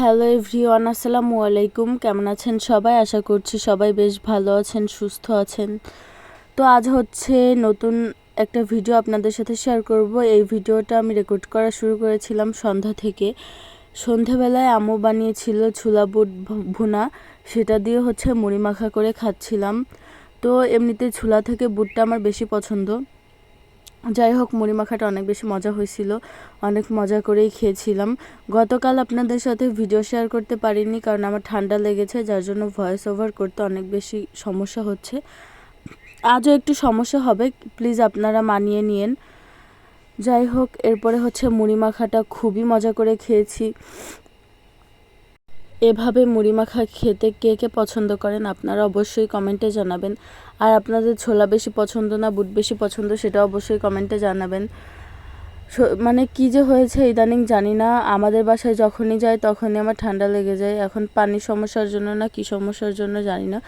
Hello everyone, আসসালামু আলাইকুম। কেমন আছেন সবাই? আশা করছি সবাই বেশ ভালো আছেন, সুস্থ আছেন। তো আজ হচ্ছে নতুন একটা ভিডিও আপনাদের সাথে শেয়ার করব। এই ভিডিওটা আমি রেকর্ড করা শুরু করেছিলাম সন্ধ্যা থেকে। সন্ধ্যাবেলায় আম্মু বানিয়েছিল ছোলা বুট ভুনা। সেটা দিয়ে হচ্ছে মুড়ি মাখা করে খাচ্ছিলাম। তো এমনিতে ছোলা থেকে বুটটা আমার বেশি পছন্দ। যাই হোক মুড়ি মাখাটা অনেক বেশি মজা হয়েছিল। অনেক মজা করেই খেয়েছিলাম। গতকাল আপনাদের সাথে ভিডিও শেয়ার করতে পারিনি কারণ আমার ঠান্ডা লেগেছে, যার জন্য ভয়েস ওভার করতে অনেক বেশি সমস্যা হচ্ছে। আজও একটু সমস্যা হবে প্লিজ আপনারা মানিয়ে নিন যাই হোক, এরপরে হচ্ছে মুড়ি মাখাটা খুবই মজা করে খেয়েছি। এভাবে মুড়ি মাখা খেতে কে কে পছন্দ করেন আপনারা অবশ্যই কমেন্টে জানাবেন। আর আপনাদের ছোলা বেশি পছন্দ না, বুট বেশি পছন্দ সেটা অবশ্যই কমেন্টে জানাবেন। মানে কি যে হয়েছে ইদানিং জানি না, আমাদের বাসায় যখনই যাই তখনই আমার ঠান্ডা লেগে যায়। এখন পানির সমস্যার জন্য না, কি সমস্যার জন্য জানি না।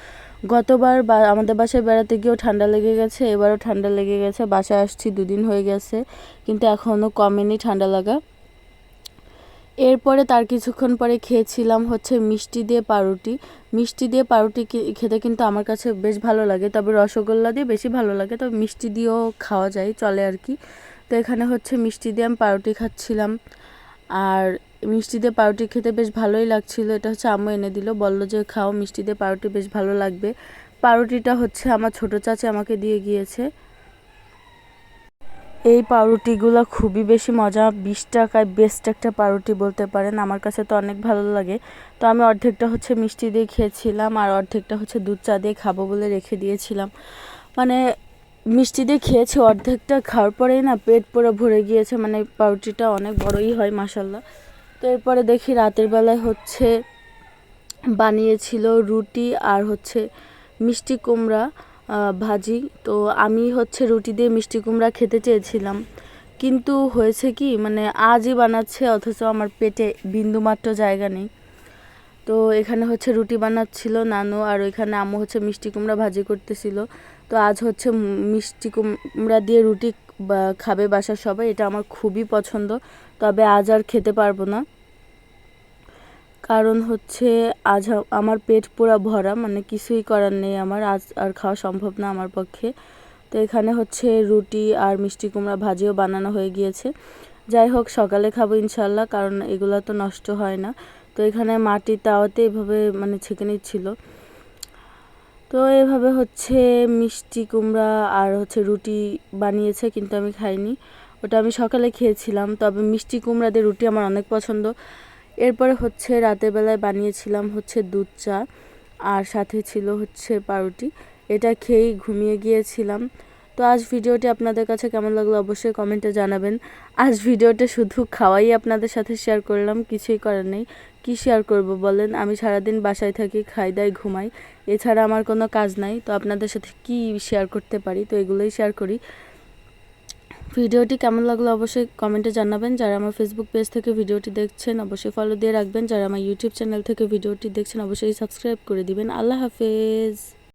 গতবার বা, আমাদের বাসায় বেড়াতে গিয়েও ঠান্ডা লেগে গেছে, এবারও ঠান্ডা লেগে গেছে, বাসায় আসছি দুদিন হয়ে গেছে, কিন্তু এখনও কমেনি ঠান্ডা লাগা। এরপরে তার কিছুক্ষণ পরে খেয়েছিলাম হচ্ছে মিষ্টি দিয়ে পাউরুটি। মিষ্টি দিয়ে পাউরুটি খেতে কিন্তু আমার কাছে বেশ ভালো লাগে, তবে রসগোল্লা দিয়ে বেশি ভালো লাগে, তবে মিষ্টি দিয়েও খাওয়া যায়, চলে আর কি। তো এখানে হচ্ছে মিষ্টি দিয়ে আমি পাউরুটি খাচ্ছিলাম। আর মিষ্টি দিয়ে পাউরুটি খেতে বেশ ভালোই লাগছিল, এটা হচ্ছে আম্মু এনে দিল, বলল যে খাও, মিষ্টি দিয়ে পাউরুটি বেশ ভালো লাগবে। পাউরুটিটা হচ্ছে আমার ছোটো চাচি আমাকে দিয়ে গিয়েছে। এই পাউরুটিগুলো খুবই বেশি মজা। বিশ টাকায় বেস্ট একটা পাউরুটি বলতে পারেন। আমার কাছে তো অনেক ভালো লাগে। তো আমি অর্ধেকটা হচ্ছে মিষ্টি দিয়ে খেয়েছিলাম আর অর্ধেকটা হচ্ছে দুধ চা দিয়ে খাব বলে রেখে দিয়েছিলাম। মানে মিষ্টি দিয়ে খেয়েছি, অর্ধেকটা খাওয়ার পরেই না পেট পুরো ভরে গিয়েছে। মানে পাউরুটিটা অনেক বড়ই হয় মাসাল্লাহ তো এরপরে দেখি রাতের বেলায় হচ্ছে বানিয়েছিল রুটি আর হচ্ছে মিষ্টি কুমড়া। ভাজি। তো আমি হচ্ছে রুটি দিয়ে মিষ্টি কুমড়া খেতে চেয়েছিলাম। কিন্তু হয়েছে কি মানে আজই বানাচ্ছে, অথচ আমার পেটে বিন্দুমাত্র জায়গা নেই। তো এখানে হচ্ছে রুটি বানাচ্ছিল নানু, আর ওইখানে আম্মু হচ্ছে মিষ্টি কুমড়া ভাজি করতেছিল। তো আজ হচ্ছে মিষ্টি কুমড়া দিয়ে রুটি খাবে বাসার সবাই, এটা আমার খুবই পছন্দ। তবে আজ আর খেতে পারব না। কারণ হচ্ছে আজ আমার পেট পুরো ভরা মানে কিছুই করার নেই আমার, আজ আর খাওয়া সম্ভব না আমার পক্ষে। তো এখানে হচ্ছে রুটি আর মিষ্টি কুমড়া ভাজিও বানানো হয়ে গিয়েছে। যাই হোক, সকালে খাব ইনশাল্লাহ কারণ এগুলো তো নষ্ট হয় না। তো এখানে মাটি তাওয়াতে এভাবে মানে ছেঁকে নিচ্ছিল। তো এভাবে হচ্ছে মিষ্টি কুমড়া আর হচ্ছে রুটি বানিয়েছে, কিন্তু আমি খাইনি। ওটা আমি সকালে খেয়েছিলাম, তবে মিষ্টি কুমড়া দিয়ে রুটি আমার অনেক পছন্দ। এরপরে হচ্ছে রাতের বেলায় বানিয়েছিলাম হচ্ছে দুধ চা, আর সাথে ছিল হচ্ছে পাউরুটি। এটা খেয়েই ঘুমিয়ে গিয়েছিলাম। তো আজ ভিডিওটি আপনাদের কাছে কেমন লাগল অবশ্যই কমেন্টে জানাবেন। আজ ভিডিওটা শুধু খাওয়াই আপনাদের সাথে শেয়ার করলাম, কিছুই করার নেই। কী শেয়ার করব বলেন? আমি সারাদিন বাসায় থাকি, খাই, দাই, ঘুমাই। এছাড়া আমার কোনো কাজ নাই, তো আপনাদের সাথে কি শেয়ার করতে পারি? তো এগুলোই শেয়ার করি। ভিডিওটি কেমন লাগল অবশ্যই কমেন্টে জানাবেন। যারা আমার ফেসবুক পেজ থেকে ভিডিওটি দেখছেন, অবশ্যই ফলো দিয়ে রাখবেন। যারা আমার ইউটিউব চ্যানেল থেকে ভিডিওটি দেখছেন, অবশ্যই সাবস্ক্রাইব করে দিবেন। আল্লাহ হাফেজ।